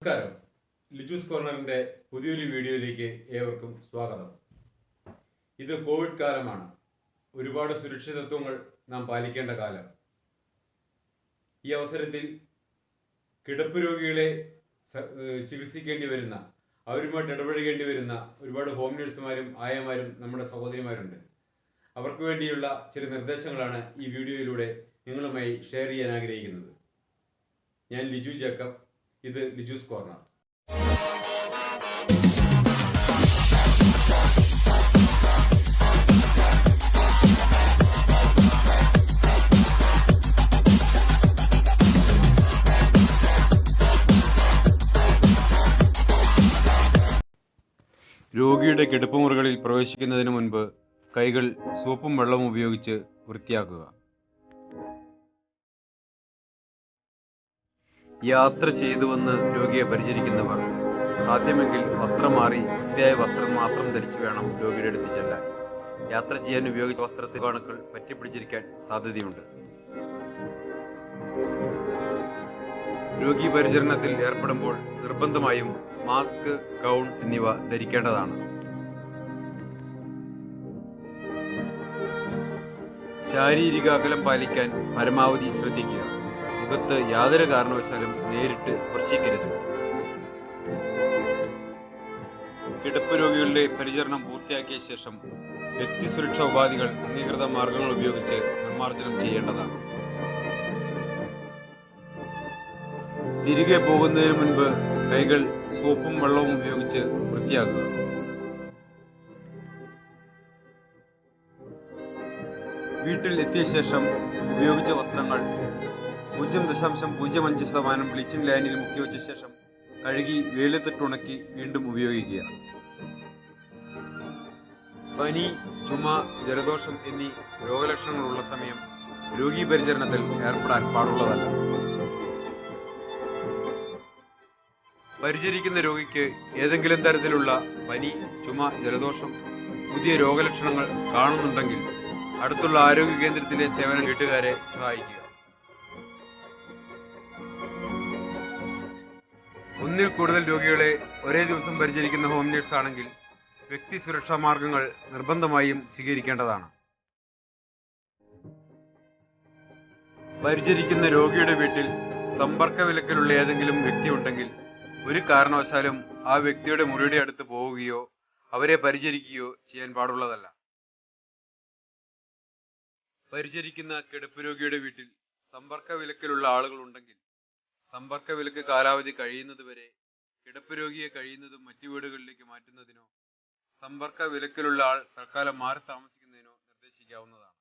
നമസ്കാരം. ലിജൂസ് കോർണറിന്റെ പുതിയൊരു വീഡിയോയിലേക്ക് ഏവർക്കും സ്വാഗതം. ഇത് കോവിഡ് കാലമാണ്. ഒരുപാട് സുരക്ഷിതത്വങ്ങൾ നാം പാലിക്കേണ്ട കാലം. ഈ അവസരത്തിൽ കിടപ്പ് രോഗികളെ ചികിത്സിക്കേണ്ടി വരുന്ന അവരുമായിട്ട് ഇടപഴകേണ്ടി വരുന്ന ഒരുപാട് ഹോം നഴ്സുമാരും ആയമാരും നമ്മുടെ സഹോദരിമാരുണ്ട്. അവർക്ക് വേണ്ടിയുള്ള ചില നിർദ്ദേശങ്ങളാണ് ഈ വീഡിയോയിലൂടെ നിങ്ങളുമായി ഷെയർ ചെയ്യാൻ ആഗ്രഹിക്കുന്നത്. ഞാൻ ലിജു ജേക്കബ്. ഇത് ലിജൂസ് കോർണർ രോഗിയുടെ കിടപ്പുമുറികളിൽ പ്രവേശിക്കുന്നതിന് മുൻപ് കൈകൾ സോപ്പും വെള്ളവും ഉപയോഗിച്ച് വൃത്തിയാക്കുക. യാത്ര ചെയ്തു വന്ന് രോഗിയെ പരിചരിക്കുന്നവർ. സാധ്യമെങ്കിൽ വസ്ത്രം മാറി വൃത്തിയായ വസ്ത്രം മാത്രം ധരിച്ചു വേണം രോഗിയുടെ അടുത്ത് ചെല്ലാൻ. യാത്ര ചെയ്യാൻ ഉപയോഗിച്ച വസ്ത്രത്തിൽ കാണുക്കൾ പറ്റിപ്പിടിച്ചിരിക്കാൻ സാധ്യതയുണ്ട്. രോഗി പരിചരണത്തിൽ ഏർപ്പെടുമ്പോൾ നിർബന്ധമായും മാസ്ക് ഗൗൺ എന്നിവ ധരിക്കേണ്ടതാണ്. ശാരീരിക അകലം പാലിക്കാൻ പരമാവധി ശ്രദ്ധിക്കുക. മുഖത്ത് യാതൊരു കാരണവശാലും നേരിട്ട് സ്പർശിക്കരുത്. കിടപ്പ് രോഗികളുടെ പരിചരണം പൂർത്തിയാക്കിയ ശേഷം വ്യക്തി സുരക്ഷാ ഉപാധികൾ അംഗീകൃത മാർഗങ്ങൾ ഉപയോഗിച്ച് നിർമ്മാർജനം ചെയ്യേണ്ടതാണ്. തിരികെ പോകുന്നതിന് മുൻപ് കൈകൾ സോപ്പും വെള്ളവും ഉപയോഗിച്ച് വൃത്തിയാക്കുക. വീട്ടിൽ എത്തിയ ശേഷം ഉപയോഗിച്ച വസ്ത്രങ്ങൾ പൂജ്യം ദശാംശം പൂജ്യം അഞ്ച് ശതമാനം ബ്ലീച്ചിങ് ലൈനിൽ മുക്കി വെച്ച ശേഷം കഴുകി വെയിലത്തിട്ടുണക്കി വീണ്ടും ഉപയോഗിക്കുക പനി ചുമ ജലദോഷം എന്നീ രോഗലക്ഷണങ്ങളുള്ള സമയം രോഗീ പരിചരണത്തിൽ ഏർപ്പെടാൻ പാടുള്ളതല്ല. പരിചരിക്കുന്ന രോഗിക്ക് ഏതെങ്കിലും തരത്തിലുള്ള പനി ചുമ ജലദോഷം പുതിയ രോഗലക്ഷണങ്ങൾ കാണുന്നുണ്ടെങ്കിൽ അടുത്തുള്ള ആരോഗ്യ കേന്ദ്രത്തിലെ സേവന വീട്ടുകാരെ സഹായിക്കുക. ഒന്നിൽ കൂടുതൽ രോഗികളെ ഒരേ ദിവസം പരിചരിക്കുന്ന ഹോം നേഴ്സ് ആണെങ്കിൽ വ്യക്തി സുരക്ഷാ മാർഗങ്ങൾ നിർബന്ധമായും സ്വീകരിക്കേണ്ടതാണ്. പരിചരിക്കുന്ന രോഗിയുടെ വീട്ടിൽ സമ്പർക്ക വിലക്കിലുള്ള ഏതെങ്കിലും വ്യക്തി ഉണ്ടെങ്കിൽ ഒരു കാരണവശാലും ആ വ്യക്തിയുടെ മുറിയുടെ അടുത്ത് പോവുകയോ അവരെ പരിചരിക്കുകയോ ചെയ്യാൻ പാടുള്ളതല്ല. പരിചരിക്കുന്ന കിടപ്പ് രോഗിയുടെ വീട്ടിൽ സമ്പർക്ക വിലക്കിലുള്ള ആളുകൾ ഉണ്ടെങ്കിൽ സമ്പർക്ക വിലക്ക് കാലാവധി കഴിയുന്നതുവരെ കിടപ്പ് രോഗിയെ കഴിയുന്നതും മറ്റു വീടുകളിലേക്ക് മാറ്റുന്നതിനോ സമ്പർക്ക വിലക്കിലുള്ള ആൾ തൽക്കാലം മാറി താമസിക്കുന്നതിനോ നിർദ്ദേശിക്കാവുന്നതാണ്.